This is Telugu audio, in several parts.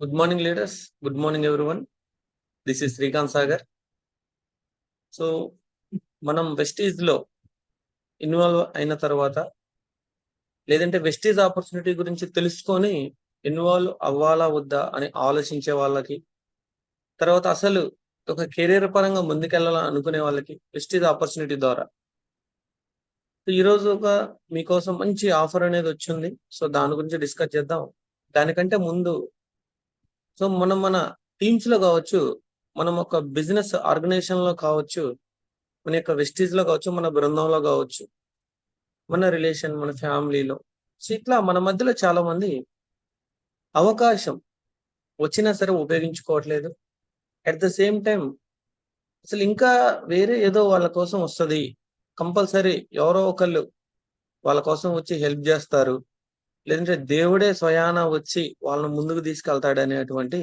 Good morning leaders good morning everyone this is Srikanth Sagar so మనం వెస్టీజ్లో ఇన్వాల్వ్ అయిన తర్వాత లేదంటే వెస్టీజ్ ఆపర్చునిటీ గురించి తెలుసుకొని ఇన్వాల్వ్ అవ్వాలా వద్దా అని ఆలోచించే వాళ్ళకి తర్వాత అసలు ఒక కెరీర్ పరంగా ముందుకెళ్ళాలని అనుకునే వాళ్ళకి వెస్టీజ్ ఆపర్చునిటీ ద్వారా. ఈరోజు ఒక మీకోసం మంచి ఆఫర్ అనేది వచ్చింది. సో దాని గురించి డిస్కస్ చేద్దాం. దానికంటే ముందు సో మనం మన టీమ్స్లో కావచ్చు మనం ఒక బిజినెస్ ఆర్గనైజేషన్లో కావచ్చు మన యొక్క వెస్టీజ్లో కావచ్చు మన బృందంలో కావచ్చు మన రిలేషన్ మన ఫ్యామిలీలో సో ఇట్లా మన మధ్యలో చాలా మంది అవకాశం వచ్చినా సరే ఉపయోగించుకోవట్లేదు. అట్ ద సేమ్ టైం అసలు ఇంకా వేరే ఏదో వాళ్ళ కోసం వస్తుంది. కంపల్సరీ ఎవరో ఒకళ్ళు వాళ్ళ కోసం వచ్చి హెల్ప్ చేస్తారు. లేదంటే దేవుడే స్వయాన వచ్చి వాళ్ళని ముందుకు తీసుకెళ్తాడు అనేటువంటి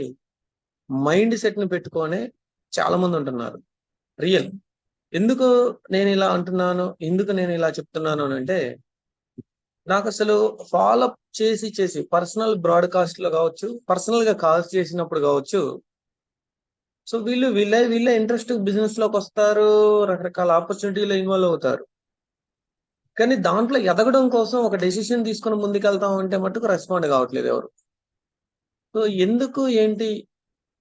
మైండ్ సెట్ని పెట్టుకొని చాలా మంది ఉంటున్నారు. రియల్. ఎందుకు నేను ఇలా అంటున్నాను? ఎందుకు నేను ఇలా చెప్తున్నాను అని అంటే నాకు అసలు ఫాలో చేసి చేసి పర్సనల్ బ్రాడ్కాస్ట్లో కావచ్చు పర్సనల్గా కాల్స్ చేసినప్పుడు కావచ్చు సో వీళ్ళు వీళ్ళ వీళ్ళే ఇంట్రెస్ట్ బిజినెస్లోకి వస్తారు రకరకాల ఆపర్చునిటీలో ఇన్వాల్వ్ అవుతారు. కానీ దాంట్లో ఎదగడం కోసం ఒక డెసిషన్ తీసుకుని ముందుకెళ్తాం అంటే మటుకు రెస్పాండ్ కావట్లేదు ఎవరు. సో ఎందుకు ఏంటి?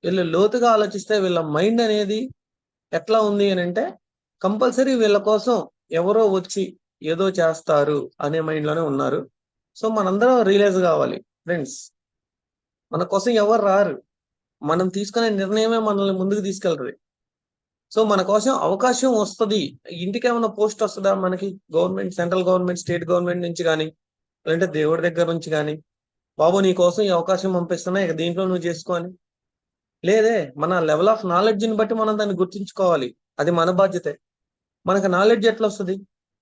వీళ్ళు లోతుగా ఆలోచిస్తే వీళ్ళ మైండ్ అనేది ఎట్లా ఉంది అని అంటే కంపల్సరీ వీళ్ళ కోసం ఎవరో వచ్చి ఏదో చేస్తారు అనే మైండ్లోనే ఉన్నారు. సో మనందరం రియలైజ్ కావాలి ఫ్రెండ్స్ మన కోసం ఎవరు రారు? మనం తీసుకునే నిర్ణయమే మనల్ని ముందుకు తీసుకెళ్తుంది. సో మన కోసం అవకాశం వస్తుంది. ఇంటికి ఏమైనా పోస్ట్ వస్తుందా మనకి? Government central government state government నుంచి కానీ లేదంటే దేవుడి దగ్గర నుంచి కానీ బాబు నీ కోసం ఈ అవకాశం పంపిస్తున్నా ఇక దీంట్లో నువ్వు చేసుకొని లేదే మన లెవెల్ ఆఫ్ నాలెడ్జ్ని బట్టి మనం దాన్ని గుర్తుంచుకోవాలి. అది మన బాధ్యతే. మనకు నాలెడ్జ్ ఎట్లా వస్తుంది?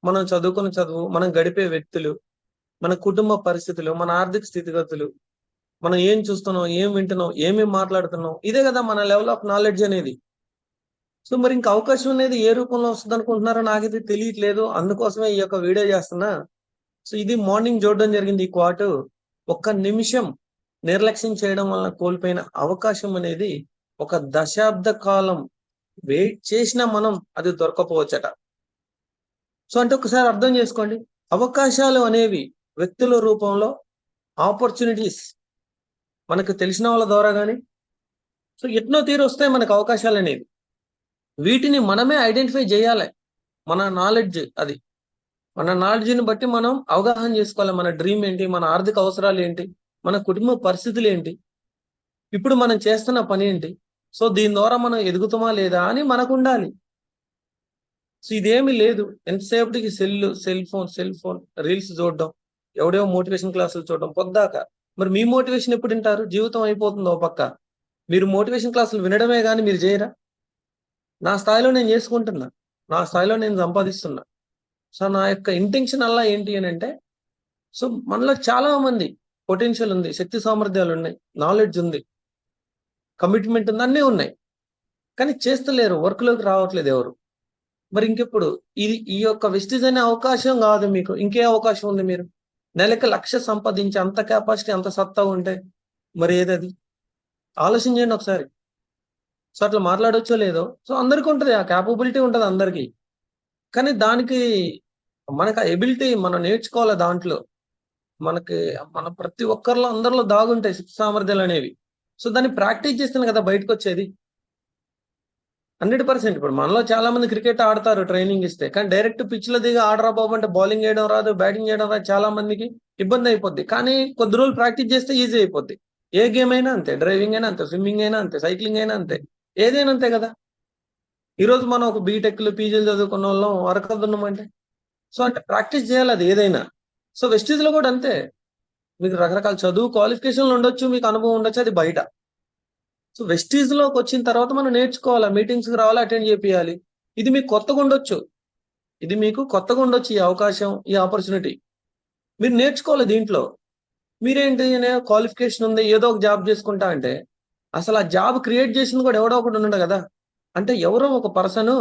మనం చదువుకున్న చదువు మనం గడిపే వ్యక్తులు మన కుటుంబ పరిస్థితులు మన ఆర్థిక స్థితిగతులు మనం ఏం చూస్తున్నాం ఏం వింటున్నాం ఏమేం మాట్లాడుతున్నాం ఇదే కదా మన లెవెల్ ఆఫ్ నాలెడ్జ్ అనేది. సో మరి ఇంకా అవకాశం అనేది ఏ రూపంలో వస్తుంది అనుకుంటున్నారో నాకైతే తెలియట్లేదు. అందుకోసమే ఈ యొక్క వీడియో చేస్తున్నా. సో ఇది మార్నింగ్ చూడడం జరిగింది ఈ క్వాటు. ఒక్క నిమిషం నిర్లక్ష్యం చేయడం వలన కోల్పోయిన అవకాశం అనేది ఒక దశాబ్ద కాలం వెయిట్ చేసినా మనం అది దొరకపోవచ్చట. సో అంటే ఒకసారి అర్థం చేసుకోండి. అవకాశాలు అనేవి వ్యక్తుల రూపంలో ఆపర్చునిటీస్ మనకు తెలిసిన వాళ్ళ ద్వారా కానీ సో ఎట్నో తీరు వస్తాయి మనకు అవకాశాలు అనేవి. వీటిని మనమే ఐడెంటిఫై చేయాలి. మన నాలెడ్జ్ అది. మన నాలెడ్జ్ని బట్టి మనం అవగాహన చేసుకోవాలి. మన డ్రీమ్ ఏంటి? మన ఆర్థిక అవసరాలు ఏంటి? మన కుటుంబ పరిస్థితులు ఏంటి? ఇప్పుడు మనం చేస్తున్న పని ఏంటి? సో దీని ద్వారా మనం ఎదుగుతామా లేదా అని మనకు ఉండాలి సో ఇదేమి లేదు. ఎంతసేపటికి cell cell phone cell phone reels చూడడం ఎవడేవో మోటివేషన్ క్లాసులు చూడడం పొద్దాక. మరి మీ మోటివేషన్ ఎప్పుడు వింటారు? జీవితం అయిపోతుంది ఓ పక్క. మీరు మోటివేషన్ క్లాసులు వినడమే కానీ మీరు చేయరా? నా స్థాయిలో నేను చేసుకుంటున్నా. నా స్థాయిలో నేను సంపాదిస్తున్నా. సో నా యొక్క ఇంటెన్షన్ అలా ఏంటి అని అంటే సో మనలో చాలా మంది పొటెన్షియల్ ఉంది శక్తి సామర్థ్యాలు ఉన్నాయి నాలెడ్జ్ ఉంది కమిట్మెంట్ ఉంది అన్నీ ఉన్నాయి. కానీ చేస్తలేరు వర్క్లోకి రావట్లేదు ఎవరు. మరి ఇంకెప్పుడు? ఇది ఈ యొక్క వెస్టిజ్ అనే అవకాశం కాదు మీకు. ఇంకే అవకాశం ఉంది మీరు? నెలకి లక్ష సంపాదించి అంత కెపాసిటీ అంత సత్తా ఉంటే మరి ఏదది? ఆలోచించండి చేయండి ఒకసారి. సో అట్లా మాట్లాడొచ్చో లేదో. సో అందరికీ ఉంటుంది ఆ క్యాపబిలిటీ ఉంటుంది అందరికీ. కానీ దానికి మనకు ఆ ఎబిలిటీ మనం నేర్చుకోవాలి దాంట్లో. మనకి మన ప్రతి ఒక్కరిలో అందరిలో దాగుంటాయి శక్తి సామర్థ్యాలు అనేవి. సో దాన్ని ప్రాక్టీస్ చేస్తాను కదా బయటకు వచ్చేది హండ్రెడ్ పర్సెంట్ ఇప్పుడు మనలో చాలా మంది క్రికెట్ ఆడతారు ట్రైనింగ్ ఇస్తే. కానీ డైరెక్ట్ పిచ్లో దిగి ఆడరా బాబు అంటే బౌలింగ్ చేయడం రాదు బ్యాటింగ్ చేయడం రాదు చాలా మందికి ఇబ్బంది అయిపోద్ది. కానీ కొద్ది రోజులు ప్రాక్టీస్ చేస్తే ఈజీ అయిపోద్ది. ఏ గేమ్ అయినా అంతే డ్రైవింగ్ అయినా అంతే స్విమ్మింగ్ అయినా అంతే సైక్లింగ్ అయినా అంతే. ఏదైనా అంతే కదా. ఈరోజు మనం ఒక బీటెక్లు పీజీలు చదువుకున్న వాళ్ళం వరకదున్నామంటే సో అంటే ప్రాక్టీస్ చేయాలి అది ఏదైనా. సో వెస్టీజ్లో కూడా అంతే. మీకు రకరకాల చదువు క్వాలిఫికేషన్లు ఉండొచ్చు మీకు అనుభవం ఉండొచ్చు అది బయట. సో వెస్టీజ్లోకి వచ్చిన తర్వాత మనం నేర్చుకోవాలి? మీటింగ్స్కి రావాలి? అటెండ్ చేపియాలి ఇది మీకు కొత్తగా ఉండొచ్చు. ఇది మీకు కొత్తగా ఉండొచ్చు ఈ అవకాశం ఈ ఆపర్చునిటీ. మీరు నేర్చుకోవాలి దీంట్లో. మీరేంటి క్వాలిఫికేషన్ ఉంది ఏదో ఒక జాబ్ చేసుకుంటా అంటే అసలు ఆ జాబ్ క్రియేట్ చేసింది కూడా ఎవడో ఒకటి ఉన్నాడు కదా. అంటే ఎవరో ఒక పర్సన్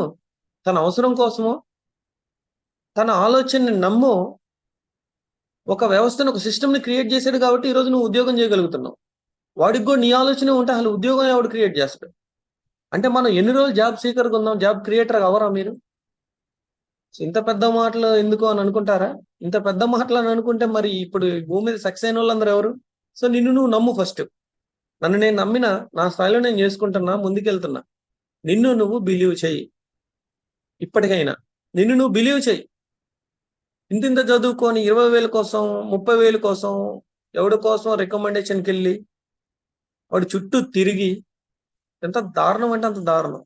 తన అవసరం కోసమో తన ఆలోచనని నమ్ము ఒక వ్యవస్థను ఒక సిస్టమ్ని క్రియేట్ చేశాడు కాబట్టి ఈరోజు నువ్వు ఉద్యోగం చేయగలుగుతున్నావు. వాడికి కూడా నీ ఆలోచన ఉంటే అసలు ఉద్యోగం ఎవడు క్రియేట్ చేస్తాడు? అంటే మనం ఎన్ని రోజులు జాబ్ సీకర్గా ఉందాం జాబ్ క్రియేటర్ అవరా మీరు? ఇంత పెద్ద మాటలు ఎందుకు అని అనుకుంటారా? ఇంత పెద్ద మాటలు అని అనుకుంటే మరి ఇప్పుడు భూమి మీద సక్సెస్ అయిన వాళ్ళందరూ ఎవరు? సో నిన్ను నువ్వు నమ్ము ఫస్ట్ నన్ను నేను నమ్మిన నా స్థాయిలో నేను చేసుకుంటున్నా ముందుకెళ్తున్నా. నిన్ను నువ్వు బిలీవ్ చెయ్యి ఇప్పటికైనా నిన్ను నువ్వు బిలీవ్ చెయ్యి ఇంత ఇంత చదువుకొని ఇరవై వేల కోసం ముప్పై వేల కోసం ఎవడి కోసం రికమెండేషన్కి వెళ్ళి వాడు చుట్టూ తిరిగి ఎంత దారుణం అంటే అంత దారుణం.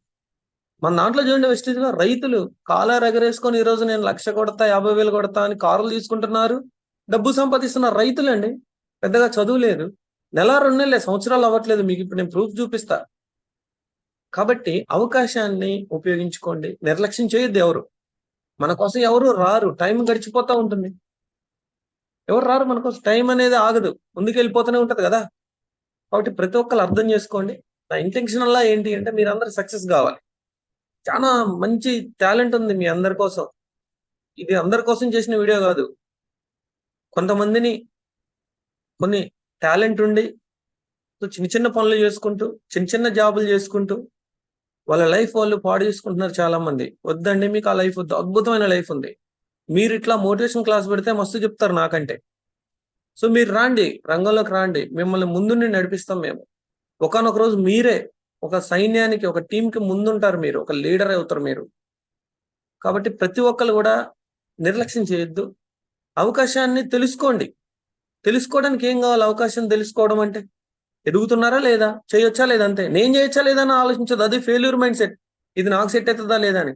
మన దాంట్లో చూడండి వెస్టేజ్గా రైతులు కాలర్ ఎగరేసుకొని ఈరోజు నేను లక్ష కొడతా యాభై వేలు కొడతా అని కారులు తీసుకుంటున్నారు. డబ్బు సంపాదిస్తున్న రైతులండి. పెద్దగా చదువు లేదు. నెల రెండు నెలలే సంవత్సరాలు అవ్వట్లేదు మీకు ఇప్పుడు నేను ప్రూఫ్ చూపిస్తా. కాబట్టి అవకాశాన్ని ఉపయోగించుకోండి. నిర్లక్ష్యం చేయొద్దు ఎవరు. మన కోసం ఎవరు రారు. టైం గడిచిపోతా ఉంటుంది. ఎవరు రారు మన కోసం. టైం అనేది ఆగదు. ముందుకు వెళ్ళిపోతూనే ఉంటుంది కదా. కాబట్టి ప్రతి ఒక్కరు అర్థం చేసుకోండి. నా ఇంటెన్షన్ అలా ఏంటి అంటే మీరు అందరు సక్సెస్ కావాలి. చాలా మంచి టాలెంట్ ఉంది మీ అందరి కోసం. ఇది అందరి కోసం చేసిన వీడియో కాదు. కొంతమందిని కొన్ని టాలెంట్ ఉండి సో చిన్న చిన్న పనులు చేసుకుంటూ చిన్న చిన్న జాబులు చేసుకుంటూ వాళ్ళ లైఫ్ వాళ్ళు పాడు చేసుకుంటున్నారు చాలా మంది వద్దండి మీకు ఆ లైఫ్ వద్దు. అద్భుతమైన లైఫ్ ఉంది. మీరు ఇట్లా మోటివేషన్ క్లాస్ పెడితే మస్తు చెప్తారు నాకంటే. సో మీరు రాండి రంగంలోకి రాండి. మిమ్మల్ని ముందుండి నడిపిస్తాం మేము. ఒకనొక రోజు మీరే ఒక సైన్యానికి ఒక టీంకి ముందుంటారు మీరు. ఒక లీడర్ అవుతారు మీరు. కాబట్టి ప్రతి ఒక్కరు కూడా నిర్లక్ష్యం చేయొద్దు. అవకాశాన్ని తెలుసుకోండి. తెలుసుకోవడానికి ఏం కావాలి? అవకాశం తెలుసుకోవడం అంటే ఎదుగుతున్నారా లేదా? చేయొచ్చా లేదా అంతే? నేను చేయొచ్చా లేదా అని ఆలోచించదు. అది ఫెయిల్యూర్ మైండ్ సెట్ ఇది నాకు సెట్ అవుతుందా లేదా అని.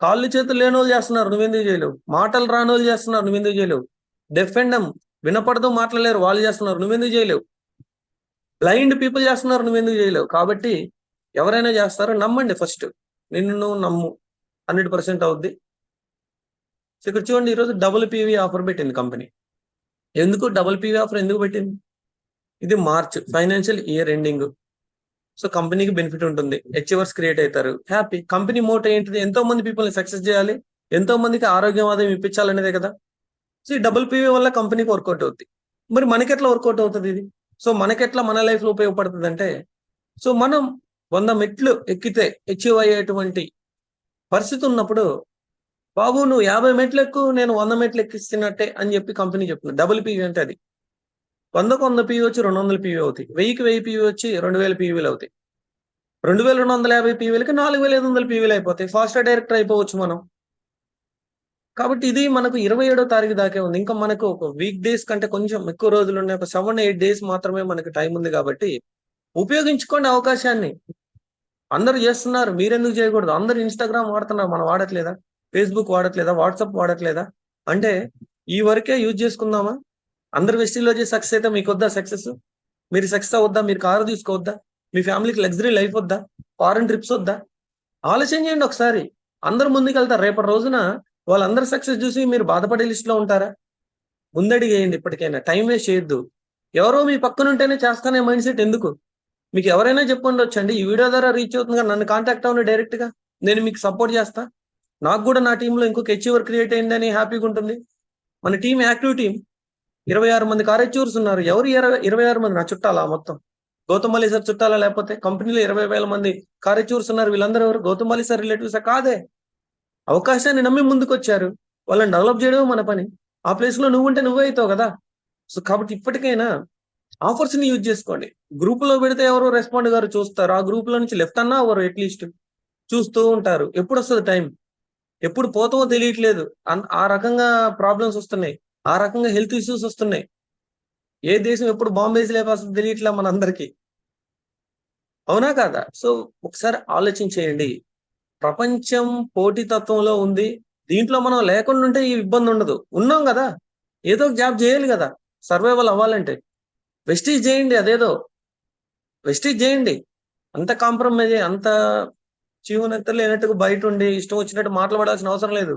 కాళ్ళు చేతులు లేని వాళ్ళు చేస్తున్నారు. నువ్వెందుకు చేయలేవు? మాటలు రాని వాళ్ళు చేస్తున్నారు. నువ్వెందుకు చేయలేవు? డెఫెండం వినపడదు మాట్లాడలేరు. వాళ్ళు చేస్తున్నారు. నువ్వెందుకు చేయలేవు? బ్లైండ్ పీపుల్ చేస్తున్నారు. నువ్వెందుకు చేయలేవు? కాబట్టి ఎవరైనా చేస్తారో నమ్మండి ఫస్ట్ నిన్ను నువ్వు నమ్ము. హండ్రెడ్ పర్సెంట్ అవుద్ది. సో ఇక్కడ చూడండి ఈరోజు డబుల్ పీవీ ఆఫర్ పెట్టింది కంపెనీ ఎందుకు డబుల్ పీవీ ఆఫర్ ఎందుకు పెట్టింది? ఇది March financial year ending so కంపెనీకి బెనిఫిట్ ఉంటుంది. హెచ్ఎవర్స్ క్రియేట్ అవుతారు. హ్యాపీ కంపెనీ మోట్ ఏంటిది? ఎంతో మంది పీపుల్ని సక్సెస్ చేయాలి. ఎంతో మందికి ఆరోగ్యం ఆదాయం ఇప్పించాలనేదే కదా. సో ఈ డబుల్ పీవీ వల్ల కంపెనీకి వర్కౌట్ అవుతుంది మరి మనకెట్లా వర్కౌట్ అవుతుంది ఇది? సో మనకెట్లా మన లైఫ్లో ఉపయోగపడుతుంది అంటే సో మనం వంద మెట్లు ఎక్కితే అచీవ్ అయ్యేటువంటి పరిస్థితి ఉన్నప్పుడు బాబు నువ్వు యాభై మెట్లు ఎక్కు నేను వంద మెట్లు ఎక్కిస్తున్నట్టే అని చెప్పి కంపెనీ చెప్తుంది. డబుల్ పీవీ అంటే అది. వందకు వంద పీవీ వచ్చి రెండు వందల పీవీ అవుతాయి. వెయ్యికి వెయ్యి పీవీ వచ్చి రెండు వేల పీవీలు అవుతాయి. రెండు వేల రెండు వందల యాభై పీవీలకి నాలుగు వేల ఐదు వందల పీవీలు అయిపోతాయి. ఫాస్ట్ డైరెక్టర్ అయిపోవచ్చు మనం. కాబట్టి ఇది మనకు ఇరవై ఏడో తారీఖు దాకే ఉంది. ఇంకా మనకు ఒక వీక్ డేస్ కంటే కొంచెం ఎక్కువ రోజులు ఉన్నాయి. ఒక సెవెన్ ఎయిట్ డేస్ మాత్రమే మనకి టైం ఉంది కాబట్టి ఉపయోగించుకోండి అవకాశాన్ని. అందరూ చేస్తున్నారు. మీరెందుకు చేయకూడదు? అందరు ఇన్స్టాగ్రామ్ వాడుతున్నారు. మనం వాడట్లేదా? ఫేస్బుక్ వాడట్లేదా? వాట్సాప్ వాడట్లేదా? అంటే ఈ వరకే యూజ్ చేసుకుందామా? అందరు వెస్టీలో చేసి సక్సెస్ అయితే మీకు వద్దా సక్సెస్? మీరు సక్సెస్ అవద్దా? మీరు కారు తీసుకోవద్దా? మీ ఫ్యామిలీకి లగ్జరీ లైఫ్ వద్దా? ఫారెన్ ట్రిప్స్ వద్దా? ఆలోచన చేయండి ఒకసారి. అందరు ముందుకు వెళ్తారు. రేపటి రోజున వాళ్ళందరూ సక్సెస్ చూసి మీరు బాధపడే లిస్ట్లో ఉంటారా? ముందడిగేయండి ఇప్పటికైనా. టైం వేస్ట్ చేయొద్దు. ఎవరో మీ పక్కన ఉంటేనే చేస్తానే మైండ్ సెట్. ఎందుకు? మీకు ఎవరైనా చెప్పండి వచ్చండి ఈ వీడియో ద్వారా రీచ్ అవుతుంది నన్ను కాంటాక్ట్ అవ్వండి డైరెక్ట్గా. నేను మీకు సపోర్ట్ చేస్తా. నాకు కూడా నా టీంలో ఇంకొక హెచ్యూవర్ క్రియేట్ అయిందని హ్యాపీగా ఉంటుంది. మన టీం యాక్టివ్ టీం ఇరవై ఆరు మంది కారెచ్యూర్స్ ఉన్నారు. ఎవరు ఇరవై ఇరవై ఆరు మంది? నా చుట్టాలా మొత్తం? గౌతమల్లి సార్ చుట్టాలా లేకపోతే? కంపెనీలో ఇరవై వేల మంది కారెచ్యూర్స్ ఉన్నారు. వీళ్ళందరూ ఎవరు? గౌతమల్లి సార్ రిలేటివ్స్ కాదే. అవకాశాన్ని నమ్మి ముందుకు వచ్చారు వాళ్ళని డెవలప్ చేయడం మన పని. ఆ ప్లేస్లో నువ్వు ఉంటే నువ్వే అవుతావు కదా. సో కాబట్టి ఇప్పటికైనా ఆఫర్స్ని యూజ్ చేసుకోండి. గ్రూప్లో పెడితే ఎవరు రెస్పాండ్ గారు చూస్తారు. ఆ గ్రూప్లో నుంచి లెఫ్ట్ అన్నా ఎవరు అట్లీస్ట్ చూస్తూ ఉంటారు. ఎప్పుడు వస్తుంది టైం ఎప్పుడు పోతామో తెలియట్లేదు. ఆ రకంగా ప్రాబ్లమ్స్ వస్తున్నాయి. ఆ రకంగా హెల్త్ ఇష్యూస్ వస్తున్నాయి. ఏ దేశం ఎప్పుడు బాంబేస్ లేపాల్సింది తెలియట్లే మనందరికీ. అవునా కాదా? సో ఒకసారి ఆలోచించేయండి. ప్రపంచం పోటీతత్వంలో ఉంది. దీంట్లో మనం లేకుండా ఉంటే ఈ ఇబ్బంది ఉండదు. ఉన్నాం కదా? ఏదో ఒక జాబ్ చేయాలి కదా? సర్వైవల్ అవ్వాలంటే. వెస్టీజ్ చేయండి అదేదో. వెస్టీజ్ చేయండి. అంత కాంప్రమైజ్ అంత చీవునెత్త లేనట్టుగా బయట ఉండి ఇష్టం వచ్చినట్టు మాట్లాడాల్సిన అవసరం లేదు.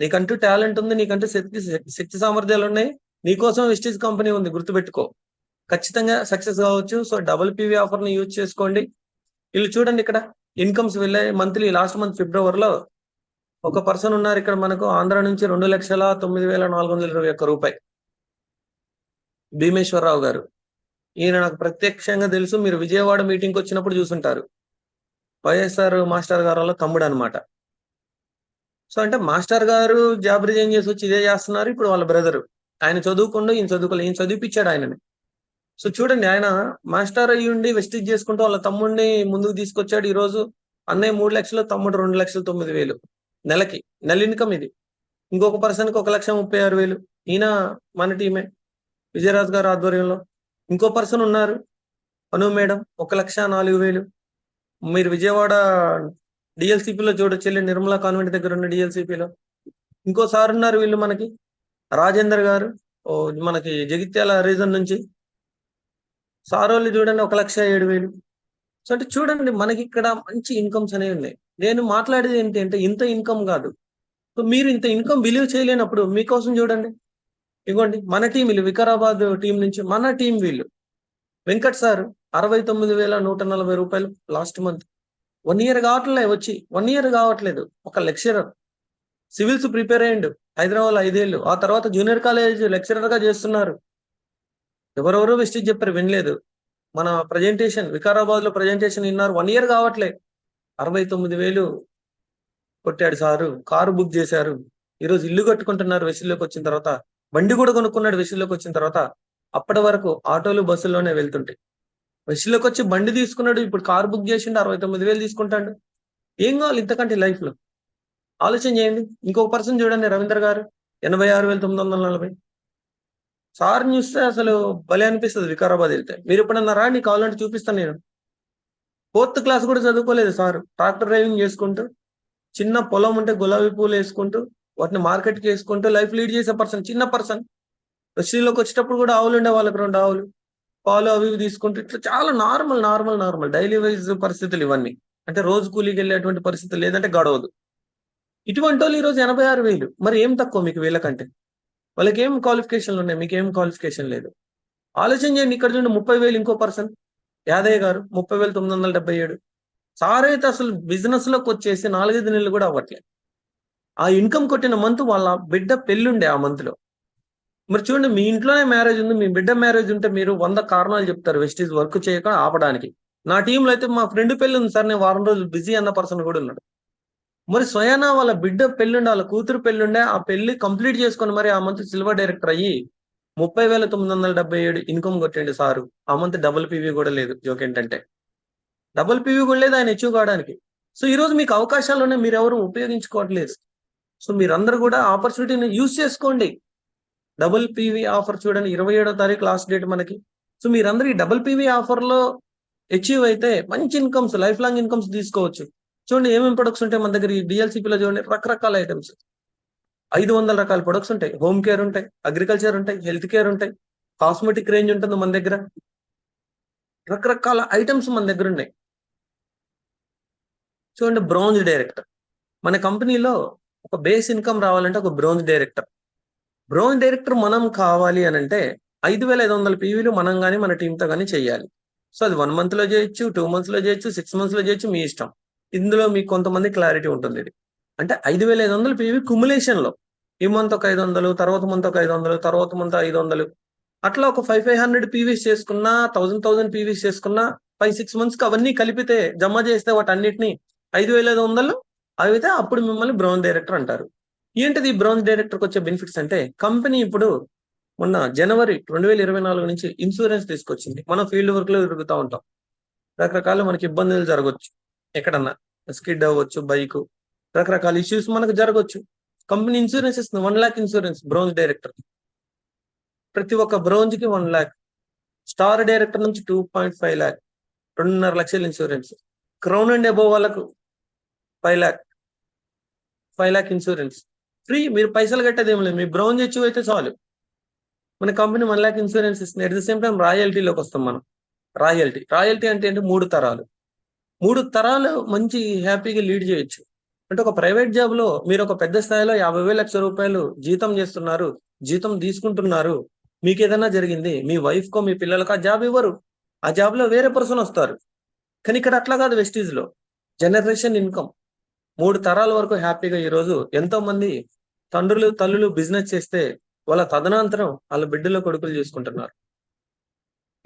నీకంటూ టాలెంట్ ఉంది నీకంటూ శక్తి శక్తి సామర్థ్యాలు ఉన్నాయి. నీకోసం వెస్టీజ్ కంపెనీ ఉంది గుర్తుపెట్టుకో. ఖచ్చితంగా సక్సెస్ కావచ్చు. సో డబుల్ పీవీ ఆఫర్ని యూజ్ చేసుకోండి. వీళ్ళు చూడండి ఇక్కడ ఇన్కమ్స్ వెళ్ళాయి మంత్లీ లాస్ట్ మంత్ ఫిబ్రవరిలో ఒక పర్సన్ ఉన్నారు ఇక్కడ మనకు ఆంధ్ర నుంచి రెండు లక్షల తొమ్మిది వేల నాలుగు వందల ఇరవై ఒక్క రూపాయి. భీమేశ్వరరావు గారు. ఈయన నాకు ప్రత్యక్షంగా తెలుసు మీరు విజయవాడ మీటింగ్కి వచ్చినప్పుడు చూసుంటారు. వైఎస్ఆర్ మాస్టర్ గారు వాళ్ళ తమ్ముడు అనమాట సో అంటే మాస్టర్ గారు జాబ్ రిజైన్ చేసి వచ్చి ఇదే చేస్తున్నారు ఇప్పుడు వాళ్ళ బ్రదరు. ఆయన చదువుకుండా ఈయన చదువుకోలే ఈయన చదివిపించాడు ఆయనని. సో చూడండి ఆయన మాస్టర్ అయ్యి ఉండి వెస్టిజ్ చేసుకుంటూ వాళ్ళ తమ్ముడిని ముందుకు తీసుకొచ్చాడు ఈ రోజు అన్నయ్య మూడు లక్షలు తమ్ముడు రెండు లక్షలు తొమ్మిది వేలు నెలకి నెల ఇన్కమ్ ఇది. ఇంకొక పర్సన్కి ఒక లక్ష ముప్పై ఆరు వేలు. ఈయన మన టీమే విజయరాజ్ గారు ఆధ్వర్యంలో. ఇంకో పర్సన్ ఉన్నారు. అను మేడం ఒక లక్ష నాలుగు వేలు. మీరు విజయవాడ డిఎల్సిపిలో చూడొచ్చు నిర్మలా కాన్వెంట్ దగ్గర ఉన్న డిఎల్సిపిలో ఇంకో సార్ ఉన్నారు వీళ్ళు మనకి. రాజేందర్ గారు. ఓ మనకి జగిత్యాల రీజన్ నుంచి. సారోళ్ళు వాళ్ళు చూడండి ఒక లక్ష ఏడు వేలు. సో అంటే చూడండి మనకి ఇక్కడ మంచి ఇన్కమ్స్ అనేవి ఉన్నాయి. నేను మాట్లాడేది ఏంటి అంటే ఇంత ఇన్కమ్ కాదు. సో మీరు ఇంత ఇన్కమ్ బిలీవ్ చేయలేనప్పుడు మీకోసం చూడండి. ఇగోండి మన టీం వీళ్ళు వికారాబాద్ టీం నుంచి మన టీం వీళ్ళు. వెంకట్ సార్. అరవై తొమ్మిది వేల నూట నలభై రూపాయలు లాస్ట్ మంత్ వన్ ఇయర్ కావట్లే వచ్చి. వన్ ఇయర్ కావట్లేదు. ఒక లెక్చరర్ సివిల్స్ ప్రిపేర్ అయ్యిండు. హైదరాబాద్ ఐదేళ్ళు. ఆ తర్వాత జూనియర్ కాలేజ్ లెక్చరర్గా చేస్తున్నారు. ఎవరెవరో వెస్టిజ్ చెప్పారు వినలేదు. మన ప్రజెంటేషన్ వికారాబాద్లో ప్రజెంటేషన్ విన్నారు. వన్ ఇయర్ కావట్లే. అరవై తొమ్మిది వేలు కొట్టాడు సారు. కారు బుక్ చేశారు. ఈరోజు ఇల్లు కట్టుకుంటున్నారు వెసుల్లోకి వచ్చిన తర్వాత. బండి కూడా కొనుక్కున్నాడు వెసుల్లోకి వచ్చిన తర్వాత. అప్పటి వరకు ఆటోలు బస్సుల్లోనే వెళ్తుంటాయి బస్సులోకి వచ్చి బండి తీసుకున్నాడు. ఇప్పుడు కారు బుక్ చేసిండు అరవై తొమ్మిది వేలు తీసుకుంటాడు. ఏం కావాలి ఇంతకంటే లైఫ్లో ఆలోచన చేయండి. ఇంకొక పర్సన్ చూడండి రవీంద్ర గారు. ఎనభై ఆరు వేల తొమ్మిది వందల నలభై. సార్ చూస్తే అసలు భలే అనిపిస్తుంది వికారాబాద్ వెళ్తే. మీరు ఎప్పుడన్నా రాండి కావాలంటే చూపిస్తాను నేను. ఫోర్త్ క్లాస్ కూడా చదువుకోలేదు సార్. ట్రాక్టర్ డ్రైవింగ్ చేసుకుంటూ చిన్న పొలం ఉంటే గులాబీ పూలు వేసుకుంటూ వాటిని మార్కెట్కి వేసుకుంటూ లైఫ్ లీడ్ చేసే పర్సన్ చిన్న పర్సన్. వెస్ట్రీలోకి వచ్చేటప్పుడు కూడా ఆవులు ఉండే వాళ్ళకి రెండు ఆవులు. పాలు అవి ఇవి తీసుకుంటూ ఇట్లా చాలా normal normal normal daily wise పరిస్థితులు ఇవన్నీ. అంటే రోజు కూలీకి వెళ్ళేటువంటి పరిస్థితులు లేదంటే గడవదు. ఇటువంటి వాళ్ళు ఈరోజు ఎనభై ఆరు వేలు. మరి ఏం తక్కువ మీకు వీళ్ళకంటే వాళ్ళకి ఏం క్వాలిఫికేషన్లు ఉన్నాయి? మీకు ఏం క్వాలిఫికేషన్ లేదు. ఆలోచన చేయండి ఇక్కడ చూడండి ముప్పై వేలు ఇంకో పర్సన్. యాదయ్య గారు ముప్పై వేలు తొమ్మిది వందల డెబ్బై ఏడు. సార్ అయితే అసలు బిజినెస్లోకి వచ్చేసి నాలుగైదు నెలలు కూడా అవ్వట్లేదు ఆ ఇన్కమ్ కొట్టిన మంత్ వాళ్ళ బిడ్డ పెళ్ళుండే ఆ మంత్లో. మరి చూడండి మీ ఇంట్లోనే మ్యారేజ్ ఉంది మీ బిడ్డ మ్యారేజ్ ఉంటే మీరు వంద కారణాలు చెప్తారు. వెస్టీజ్ వర్క్ చేయకుండా ఆపడానికి. నా టీంలో అయితే మా ఫ్రెండ్ పెళ్ళి ఉంది సార్ నేను వారం రోజులు బిజీ అన్న పర్సన్ కూడా ఉన్నాడు. మరి స్వయానా వాళ్ళ బిడ్డ పెళ్ళుండే వాళ్ళ కూతురు పెళ్ళుండే ఆ పెళ్ళి కంప్లీట్ చేసుకొని మరి ఆ మంత్ సిల్వర్ డైరెక్టర్ అయ్యి ముప్పై వేల తొమ్మిది వందల డెబ్బై ఏడు ఇన్కమ్ కొట్టండి సారు. ఆ మంత్ డబుల్ పీవీ కూడా లేదు జోక్ ఏంటంటే. డబుల్ పీవీ కూడా లేదు ఆయన అచీవ్ కావడానికి. సో ఈరోజు మీకు అవకాశాలు ఉన్నాయి మీరు ఎవరు ఉపయోగించుకోవట్లేదు. సో మీరందరూ కూడా ఆపర్చునిటీని యూజ్ చేసుకోండి. డబుల్ పీవీ ఆఫర్ చూడండి ఇరవై ఏడో తారీఖు లాస్ట్ డేట్ మనకి. సో మీరందరూ ఈ డబుల్ పీవీ ఆఫర్లో అచీవ్ అయితే మంచి ఇన్కమ్స్ లైఫ్ లాంగ్ ఇన్కమ్స్ తీసుకోవచ్చు. చూడండి ఏమేమి ప్రొడక్ట్స్ ఉంటాయి మన దగ్గర? ఈ డిఎల్సిపిలో చూడండి రకరకాల ఐటమ్స్ ఐదు వందల రకాల ప్రొడక్ట్స్ ఉంటాయి. హోమ్ కేర్ ఉంటాయి అగ్రికల్చర్ ఉంటాయి హెల్త్ కేర్ ఉంటాయి కాస్మెటిక్ రేంజ్ ఉంటుంది మన దగ్గర. రకరకాల ఐటమ్స్ మన దగ్గర ఉన్నాయి. చూడండి బ్రౌన్స్ డైరెక్టర్ మన కంపెనీలో ఒక బేస్ ఇన్కమ్ రావాలంటే ఒక బ్రౌన్స్ డైరెక్టర్ బ్రౌన్స్ డైరెక్టర్ మనం కావాలి అని అంటే ఐదు వేల ఐదు వందల పీవీలు మనం కానీ మన టీంతో కానీ చేయాలి. సో అది వన్ మంత్లో చేయొచ్చు టూ మంత్స్లో చేయొచ్చు సిక్స్ మంత్స్లో చేయొచ్చు మీ ఇష్టం. ఇందులో మీకు కొంతమంది క్లారిటీ ఉంటుంది ఇది. అంటే ఐదు వేల ఐదు వందలు పీవీ కుములేషన్లో. ఈ మంత్ ఒక ఐదు వందలు తర్వాత మంత్ ఒక ఐదు వందలు తర్వాత మంత్ ఐదు వందలు. అట్లా ఒక ఫైవ్ ఫైవ్ హండ్రెడ్ పీవీస్ చేసుకున్నా థౌసండ్ థౌసండ్ పీవీస్ చేసుకున్నా ఫైవ్ సిక్స్ మంత్స్కి అవన్నీ కలిపితే జమ చేస్తే వాటి అన్నిటిని ఐదు వేల ఐదు వందలు అయితే అప్పుడు మిమ్మల్ని బ్రౌన్ డైరెక్టర్ అంటారు. ఏంటిది బ్రాంజ్ డైరెక్టర్కి వచ్చే బెనిఫిట్స్ అంటే కంపెనీ ఇప్పుడు మొన్న జనవరి రెండు వేల ఇరవై నాలుగు నుంచి ఇన్సూరెన్స్ తీసుకొచ్చింది. మనం ఫీల్డ్ వర్క్లో తిరుగుతూ ఉంటాం. రకరకాల మనకి ఇబ్బందులు జరగవచ్చు ఎక్కడన్నా స్కిడ్ అవ్వచ్చు బైక్ రకరకాల ఇష్యూస్ మనకు జరగవచ్చు కంపెనీ ఇన్సూరెన్స్ ఇస్తుంది. One lakh insurance bronze director. ప్రతి ఒక్క బ్రౌన్స్కి వన్ ల్యాక్ స్టార్ డైరెక్టర్ నుంచి టూ పాయింట్ ఫైవ్ ల్యాక్ రెండున్నర లక్షల ఇన్సూరెన్స్. క్రౌన్ అండ్ అబోవ్ వాళ్ళకు five lakh five lakh insurance. Free మీరు పైసలు కట్టేదేం లేదు. మీ బ్రౌన్ అచీవ్ అయితే చాలు. మన కంపెనీ వన్ ల్యాక్ ఇన్సూరెన్స్ ఇస్తుంది. అట్ ద సేమ్ టైం రాయల్టీలోకి వస్తాం మనం. రాయల్టీ రాయల్టీ అంటే ఏంటి? మూడు తరాలు. మూడు తరాలు మంచి హ్యాపీగా లీడ్ చేయొచ్చు. అంటే ఒక ప్రైవేట్ జాబ్లో మీరు ఒక పెద్ద స్థాయిలో యాభై వేల లక్షల రూపాయలు జీతం చేస్తున్నారు జీతం తీసుకుంటున్నారు మీకు ఏదైనా జరిగింది మీ వైఫ్కో మీ పిల్లలకు ఆ జాబ్ ఇవ్వరు. ఆ జాబ్లో వేరే పర్సన్ వస్తారు. కానీ ఇక్కడ అట్లా కాదు వెస్టీజ్లో. జనరేషన్ ఇన్కమ్ మూడు తరాల వరకు హ్యాపీగా ఈ రోజు ఎంతో మంది తండ్రులు తల్లులు బిజినెస్ చేస్తే వాళ్ళ తదనంతరం వాళ్ళ బిడ్డలో కొడుకులు చేసుకుంటున్నారు.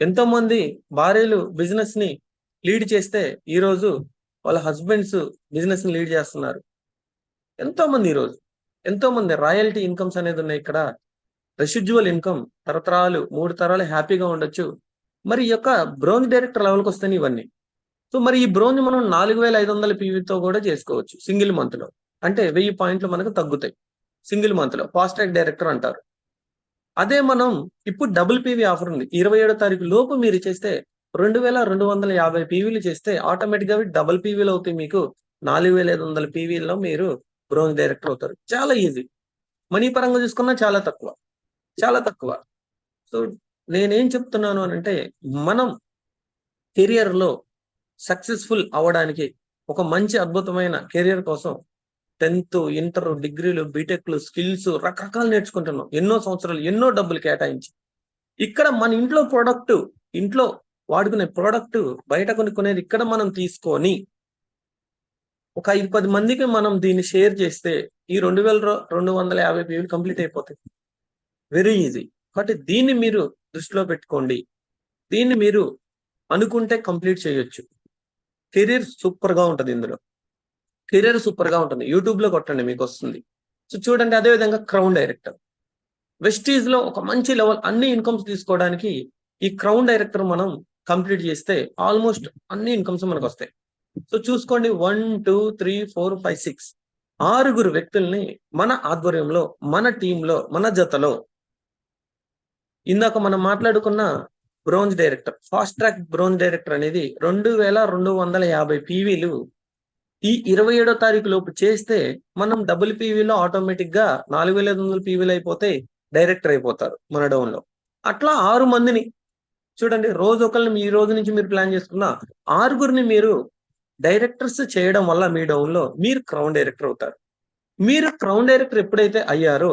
ఎంతో మంది భార్యలు బిజినెస్ని లీడ్ చేస్తే ఈ రోజు వాళ్ళ హస్బెండ్స్ బిజినెస్ని లీడ్ చేస్తున్నారు. ఎంతో మంది ఈ రోజు ఎంతో మంది రాయల్టీ ఇన్కమ్స్ అనేది ఉన్నాయి ఇక్కడ. రెసిడ్యువల్ ఇన్కమ్ తరతరాలు మూడు తరాలు హ్యాపీగా ఉండొచ్చు. మరి ఈ యొక్క బ్రౌన్ డైరెక్టర్ లెవెల్కి వస్తాయి ఇవన్నీ. సో మరి ఈ బ్రోన్ మనం నాలుగు వేల ఐదు వందల పీవీతో కూడా చేసుకోవచ్చు సింగిల్ మంత్లో. అంటే వెయ్యి పాయింట్లు మనకు తగ్గుతాయి. సింగిల్ మంత్లో ఫాస్ట్ ట్రాక్ డైరెక్టర్ అంటారు. అదే మనం ఇప్పుడు డబుల్ పీవీ ఆఫర్ ఉంది. ఇరవై ఏడో తారీఖు లోపు మీరు చేస్తే రెండు వేల రెండు వందల యాభై పీవీలు చేస్తే ఆటోమేటిక్గా డబుల్ పీవీలు అవుతాయి మీకు. నాలుగు వేల ఐదు వందల పీవీల్లో మీరు బ్రోంజ్ డైరెక్టర్ అవుతారు. చాలా ఈజీ మనీ పరంగా చూసుకున్నా చాలా తక్కువ. చాలా తక్కువ. సో నేనేం చెప్తున్నాను అని అంటే మనం కెరియర్లో సక్సెస్ఫుల్ అవ్వడానికి ఒక మంచి అద్భుతమైన కెరియర్ కోసం టెన్త్ ఇంటర్ డిగ్రీలు బీటెక్లు స్కిల్స్ రకరకాలు నేర్చుకుంటున్నాం. ఎన్నో సంవత్సరాలు ఎన్నో డబ్బులు కేటాయించి. ఇక్కడ మన ఇంట్లో ప్రోడక్ట్ ఇంట్లో వాడుకునే ప్రోడక్ట్ బయట కొనుక్కునేది ఇక్కడ మనం తీసుకొని ఒక ఐదు పది మందికి మనం దీన్ని షేర్ చేస్తే ఈ రెండు వేల రెండు వందల యాభై పేజీలు కంప్లీట్ అయిపోతాయి. Very easy. కాబట్టి దీన్ని మీరు దృష్టిలో పెట్టుకోండి. దీన్ని మీరు అనుకుంటే కంప్లీట్ చేయొచ్చు. కెరీర్ సూపర్గా ఉంటుంది ఇందులో. కెరీర్ సూపర్గా ఉంటుంది. యూట్యూబ్లో కొట్టండి మీకు వస్తుంది సో చూడండి అదే విధంగా క్రౌన్ డైరెక్టర్. వెస్టీజ్లో ఒక మంచి లెవెల్ అన్ని ఇన్కమ్స్ తీసుకోవడానికి ఈ క్రౌన్ డైరెక్టర్ మనం కంప్లీట్ చేస్తే ఆల్మోస్ట్ అన్ని ఇన్కమ్స్ మనకు వస్తాయి సో చూసుకోండి one two three four five six ఆరుగురు వ్యక్తుల్ని మన ఆధ్వర్యంలో మన టీంలో మన జతలో ఇందాక మనం మాట్లాడుకున్న bronze director. Fast track bronze director అనేది రెండు వేల రెండు వందల యాభై పీవీలు ఈ ఇరవై ఏడో తారీఖు లోపు చేస్తే మనం డబుల్ పీవీలో ఆటోమేటిక్గా నాలుగు వేల ఐదు వందల పీవీలు అయిపోతే డైరెక్టర్ అయిపోతారు మన డౌన్లో అట్లా ఆరు మందిని చూడండి రోజు ఒకరిని ఈ రోజు నుంచి మీరు ప్లాన్ చేసుకున్న ఆరుగురిని మీరు డైరెక్టర్స్ చేయడం వల్ల మీ డౌన్లో మీరు క్రౌన్ డైరెక్టర్ అవుతారు. మీరు క్రౌన్ డైరెక్టర్ ఎప్పుడైతే అయ్యారో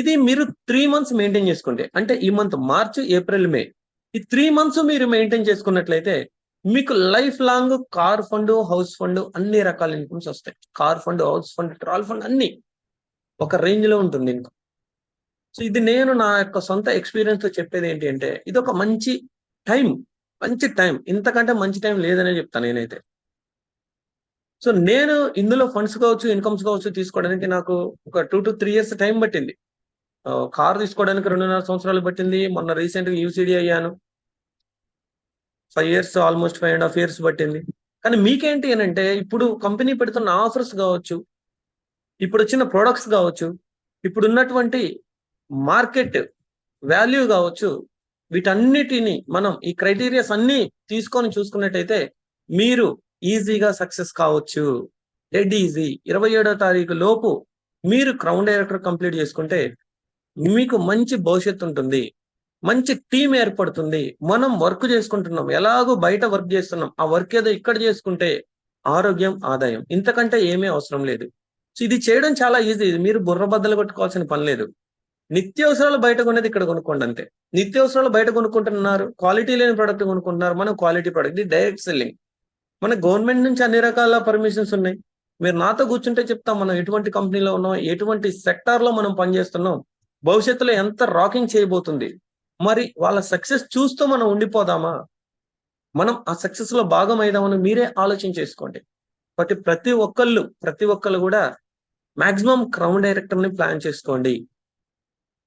ఇది మీరు త్రీ మంత్స్ మెయింటైన్ చేసుకుంటే అంటే ఈ మంత్ మార్చ్ ఏప్రిల్ మే ఈ త్రీ మంత్స్ మీరు మెయింటైన్ చేసుకున్నట్లయితే మీకు life long car fund house fund అన్ని రకాల ఇన్కమ్స్ వస్తాయి. Car fund house fund travel fund అన్ని ఒక రేంజ్లో ఉంటుంది ఇన్కమ్ సో ఇది నేను నా యొక్క సొంత ఎక్స్పీరియన్స్తో చెప్పేది ఏంటి అంటే ఇది ఒక మంచి టైం మంచి టైం ఇంతకంటే మంచి టైం లేదనే చెప్తాను నేనైతే. సో నేను ఇందులో ఫండ్స్ కావచ్చు ఇన్కమ్స్ కావచ్చు తీసుకోవడానికి నాకు ఒక two to three years time పట్టింది. కార్ తీసుకోవడానికి రెండున్నర సంవత్సరాలు పట్టింది. మొన్న రీసెంట్గా యూసీడీ అయ్యాను. Five years almost five and half years పట్టింది. కానీ మీకేంటి అని అంటే ఇప్పుడు కంపెనీ పెడుతున్న ఆఫర్స్ కావచ్చు ఇప్పుడు వచ్చిన ప్రొడక్ట్స్ కావచ్చు ఇప్పుడు ఉన్నటువంటి మార్కెట్ వాల్యూ కావచ్చు వీటన్నిటిని మనం ఈ క్రైటీరియాస్ అన్ని తీసుకొని చూసుకున్నట్టయితే మీరు ఈజీగా సక్సెస్ కావచ్చు. డెడ్ ఈజీ ఇరవై ఏడో తారీఖు లోపు మీరు క్రౌన్ డైరెక్టర్ కంప్లీట్ చేసుకుంటే మీకు మంచి భవిష్యత్తు ఉంటుంది. మంచి టీం ఏర్పడుతుంది. మనం వర్క్ చేసుకుంటున్నాం. ఎలాగో బయట వర్క్ చేస్తున్నాం. ఆ వర్క్ ఏదో ఇక్కడ చేసుకుంటే ఆరోగ్యం ఆదాయం ఇంతకంటే ఏమీ అవసరం లేదు. సో ఇది చేయడం చాలా ఈజీ. మీరు బుర్ర బద్దలు కొట్టుకోవాల్సిన పని లేదు. నిత్యావసరాలు బయట కొనేది ఇక్కడ కొనుక్కోండి అంతే. నిత్యావసరాలు బయట కొనుక్కుంటున్నారు. క్వాలిటీ లేని ప్రోడక్ట్ కొనుక్కుంటున్నారు. మనం క్వాలిటీ ప్రోడక్ట్. ఇది డైరెక్ట్ సెల్లింగ్. మన గవర్నమెంట్ నుంచి అన్ని రకాల పర్మిషన్స్ ఉన్నాయి. మీరు నాతో కూర్చుంటే చెప్తాం. మనం ఎటువంటి కంపెనీలో ఉన్నాం? ఎటువంటి సెక్టార్లో మనం పనిచేస్తున్నాం? భవిష్యత్తులో ఎంత రాకింగ్ చేయబోతుంది? మరి వాళ్ళ సక్సెస్ చూస్తూ మనం ఉండిపోదామా? మనం ఆ సక్సెస్లో భాగం అయిదామని మీరే ఆలోచన చేసుకోండి. కాబట్టి ప్రతి ఒక్కళ్ళు ప్రతి ఒక్కళ్ళు కూడా మాక్సిమం క్రౌన్ డైరెక్టర్ని ప్లాన్ చేసుకోండి.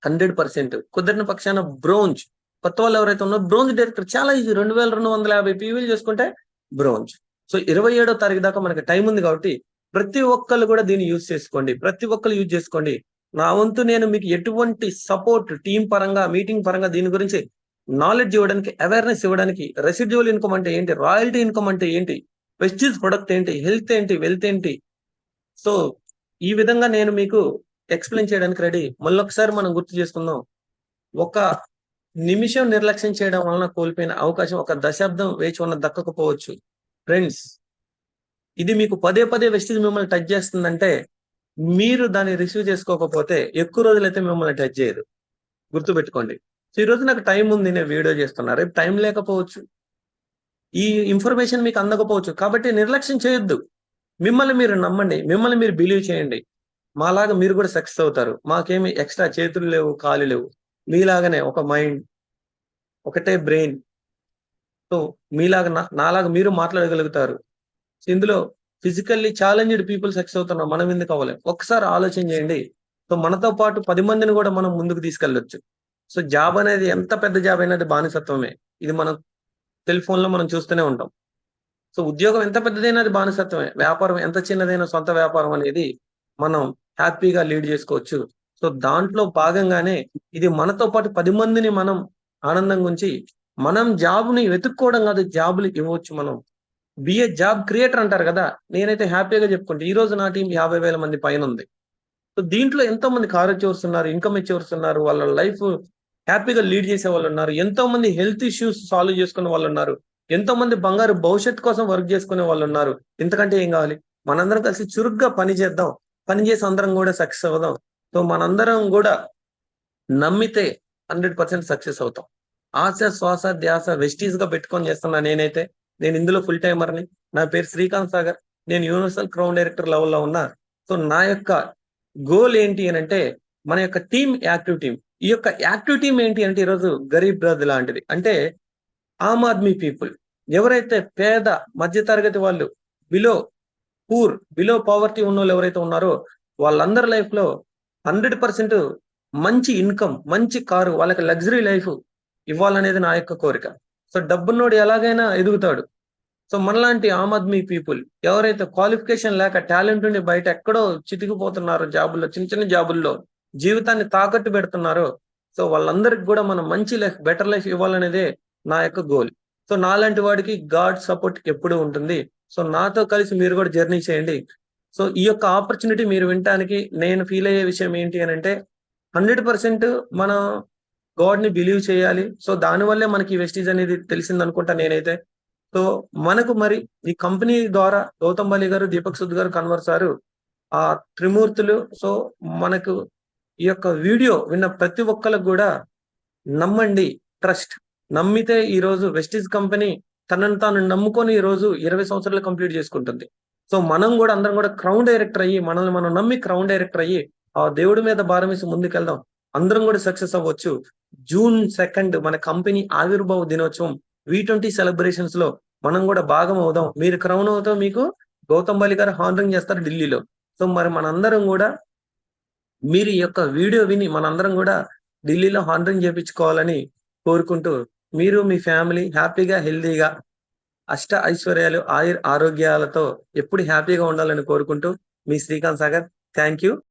హండ్రెడ్ పర్సెంట్ కుదిరిన పక్షాన బ్రోంజ్ కొత్త వాళ్ళు ఎవరైతే ఉన్నారో బ్రోంజ్ డైరెక్టర్ చాలా ఈజీ రెండు వేల రెండు వందల యాభై పీవీలు చేసుకుంటే బ్రోంజ్ సో ఇరవై ఏడో తారీఖు దాకా మనకి టైం ఉంది కాబట్టి ప్రతి ఒక్కళ్ళు కూడా దీన్ని యూజ్ చేసుకోండి. ప్రతి ఒక్కళ్ళు యూజ్ చేసుకోండి. నా వంతు నేను మీకు ఎటువంటి సపోర్ట్ టీం పరంగా మీటింగ్ పరంగా దీని గురించి నాలెడ్జ్ ఇవ్వడానికి అవేర్నెస్ ఇవ్వడానికి రెసిడ్యువల్ ఇన్కమ్ అంటే ఏంటి రాయల్టీ ఇన్కమ్ అంటే ఏంటి వెస్టిజ్ ప్రొడక్ట్ ఏంటి హెల్త్ ఏంటి వెల్త్ ఏంటి. సో ఈ విధంగా నేను మీకు ఎక్స్ప్లెయిన్ చేయడానికి రెడీ మళ్ళీ ఒకసారి మనం గుర్తు చేసుకుందాం. ఒక నిమిషం నిర్లక్ష్యం చేయడం వలన కోల్పోయిన అవకాశం ఒక దశాబ్దం వేచి ఉన్న దక్కకపోవచ్చు. ఫ్రెండ్స్ ఇది మీకు పదే పదే వెస్టిజ్ మిమ్మల్ని టచ్ చేస్తుందంటే మీరు దాన్ని రిసీవ్ చేసుకోకపోతే ఎక్కువ రోజులైతే మిమ్మల్ని టచ్ చేయదు గుర్తుపెట్టుకోండి. సో ఈ రోజు నాకు టైం ఉంది నేను వీడియో చేస్తున్నా. రేపు టైం లేకపోవచ్చు. ఈ ఇన్ఫర్మేషన్ మీకు అందకపోవచ్చు. కాబట్టి నిర్లక్ష్యం చేయొద్దు. మిమ్మల్ని మీరు నమ్మండి. మిమ్మల్ని మీరు బిలీవ్ చేయండి. మాలాగా మీరు కూడా సక్సెస్ అవుతారు. మాకేమి ఎక్స్ట్రా చేతులు లేవు కాలు లేవు. మీలాగనే ఒక మైండ్ ఒకటే బ్రెయిన్ సో మీలాగా నా- నాలాగా మీరు మాట్లాడగలుగుతారు. ఇందులో ఫిజికల్లీ ఛాలెంజ్డ్ పీపుల్ సక్సెస్ అవుతున్నాం. మనం ఎందుకు అవ్వలేం? ఒకసారి ఆలోచన చేయండి. సో మనతో పాటు పది మందిని కూడా మనం ముందుకు తీసుకెళ్ళొచ్చు. సో జాబ్ అనేది ఎంత పెద్ద జాబ్ అయినది బానిసత్వమే. ఇది మనం టెలిఫోన్లో మనం చూస్తూనే ఉంటాం. సో ఉద్యోగం ఎంత పెద్దదైనా అది బానిసత్వమే. వ్యాపారం ఎంత చిన్నదైనా సొంత వ్యాపారం అనేది మనం హ్యాపీగా లీడ్ చేసుకోవచ్చు. సో దాంట్లో భాగంగానే ఇది మనతో పాటు పది మందిని మనం ఆనందంగా ఉంచి మనం జాబ్ని వెతుక్కోవడం కాదు జాబులు ఇవ్వచ్చు మనం. బిఏ జాబ్ క్రియేటర్ అంటారు కదా. నేనైతే హ్యాపీగా చెప్పుకుంటే. ఈ రోజు నా టీం యాభై వేల మంది పైన ఉంది. సో దీంట్లో ఎంతో మంది కార్ అచీవర్స్ ఉన్నారు ఇన్కమ్ అచీవర్స్ ఉన్నారు వాళ్ళ లైఫ్ హ్యాపీగా లీడ్ చేసే వాళ్ళు ఉన్నారు. ఎంతో మంది హెల్త్ ఇష్యూస్ సాల్వ్ చేసుకునే వాళ్ళు ఉన్నారు. ఎంతో మంది బంగారు భవిష్యత్తు కోసం వర్క్ చేసుకునే వాళ్ళు ఉన్నారు. ఇంతకంటే ఏం కావాలి? మనందరం కలిసి చురుగ్గా పని చేద్దాం. పని చేసి అందరం కూడా సక్సెస్ అవుదాం. సో మనందరం కూడా నమ్మితే హండ్రెడ్ పర్సెంట్ సక్సెస్ అవుతాం. ఆశ శ్వాస ధ్యాస వెస్టీస్గా పెట్టుకొని చేస్తున్నా నేనైతే. నేను ఇందులో ఫుల్ టైమర్ని నా పేరు శ్రీకాంత్ సాగర్. నేను యూనివర్సల్ క్రౌన్ డైరెక్టర్ లెవెల్లో ఉన్నా. సో నా యొక్క గోల్ ఏంటి అని అంటే మన యొక్క టీమ్ యాక్టివ్ టీమ్ ఈ యొక్క యాక్టివ్ టీమ్ ఏంటి అంటే ఈరోజు గరీబ్ రథ్ లాంటిది. అంటే ఆమ్ ఆద్మీ పీపుల్. ఎవరైతే పేద మధ్య తరగతి వాళ్ళు బిలో పూర్ బిలో పావర్టీ ఉన్న వాళ్ళు ఎవరైతే ఉన్నారో వాళ్ళందరి లైఫ్లో హండ్రెడ్ పర్సెంట్ మంచి ఇన్కమ్ మంచి కారు వాళ్ళకి లగ్జరీ లైఫ్ ఇవ్వాలనేది నా యొక్క కోరిక. సో డబ్బున్నోడు ఎలాగైనా ఎదుగుతాడు. సో మనలాంటి ఆమ్ ఆద్మీ పీపుల్ ఎవరైతే క్వాలిఫికేషన్ లేక టాలెంట్ ఉండి బయట ఎక్కడో చితికిపోతున్నారో జాబుల్లో చిన్న చిన్న జాబుల్లో జీవితాన్ని తాకట్టు పెడుతున్నారో సో వాళ్ళందరికి కూడా మనం మంచి లైఫ్ బెటర్ లైఫ్ ఇవ్వాలనేదే నా యొక్క గోల్. సో నాలాంటి వాడికి గాడ్ సపోర్ట్ ఎప్పుడు ఉంటుంది. సో నాతో కలిసి మీరు కూడా జర్నీ చేయండి. సో ఈ యొక్క ఆపర్చునిటీ మీరు వినటానికి నేను ఫీల్ అయ్యే విషయం ఏంటి అని అంటే హండ్రెడ్ పర్సెంట్ మనం గాడ్ని బిలీవ్ చేయాలి. సో దానివల్లే మనకి వెస్టీజ్ అనేది తెలిసింది అనుకుంటా నేనైతే. సో మనకు మరి ఈ కంపెనీ ద్వారా గౌతమ్ బాలి గారు దీపక్ సుద్ గారు కన్వర్ సారు ఆ త్రిమూర్తులు సో మనకు ఈ యొక్క వీడియో విన్న ప్రతి ఒక్కరికి కూడా నమ్మండి ట్రస్ట్. నమ్మితే ఈ రోజు వెస్టీజ్ కంపెనీ తనను తాను నమ్ముకొని ఈ రోజు ఇరవై సంవత్సరాలు కంప్లీట్ చేసుకుంటుంది. సో మనం కూడా అందరం కూడా క్రౌన్ డైరెక్టర్ అయ్యి మనల్ని మనం నమ్మి క్రౌన్ డైరెక్టర్ అయ్యి ఆ దేవుడి మీద భారం వేసి ముందుకెళ్దాం. అందరం కూడా సక్సెస్ అవ్వచ్చు. జూన్ సెకండ్ మన కంపెనీ ఆవిర్భావ దినోత్సవం వి ట్వంటీ సెలబ్రేషన్స్లో మనం కూడా భాగం అవుదాం. మీరు క్రౌన్ అవుతాం మీకు. గౌతమ్ బాలి గారు హానరింగ్ చేస్తారు ఢిల్లీలో. సో మరి మనందరం కూడా మీరు ఈ యొక్క వీడియో విని మనందరం కూడా ఢిల్లీలో హానరింగ్ చేయించుకోవాలని కోరుకుంటూ మీరు మీ ఫ్యామిలీ హ్యాపీగా హెల్దీగా అష్ట ఐశ్వర్యాలు ఆయుర్ ఆరోగ్యాలతో ఎప్పుడు హ్యాపీగా ఉండాలని కోరుకుంటూ మీ శ్రీకాంత్ సాగర్. Thank you.